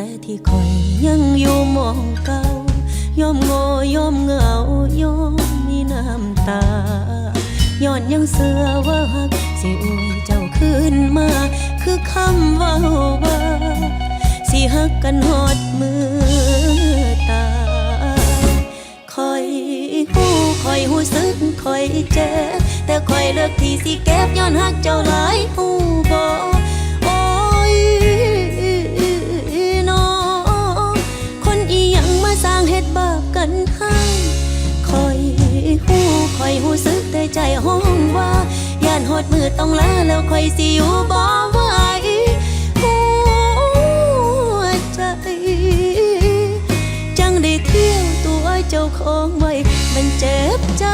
แต่ที่คอยยังอยู่มองเก่ายอมโง่ยอมเหงายอมมีน้ำตาย้อนยังเสือว่าหักสิอวยเจ้าคืนมา คือคำว่าว่าสิหักกันหอดมือตาคอยหูคอยหูสึกคอยเจ็บแต่คอยเลือกที่สิเก็บย้อนหักเจ้าหลายหู็ดบาปกันให้คอยหูคอยหูซึกแต่ใจห้องว่าย่านหดมือต้องลาแล้วคอยสิอยู่บ่ไหวหัวใจจังได้เที่ยวตัวเจ้าของไว้มันเจ็บใจ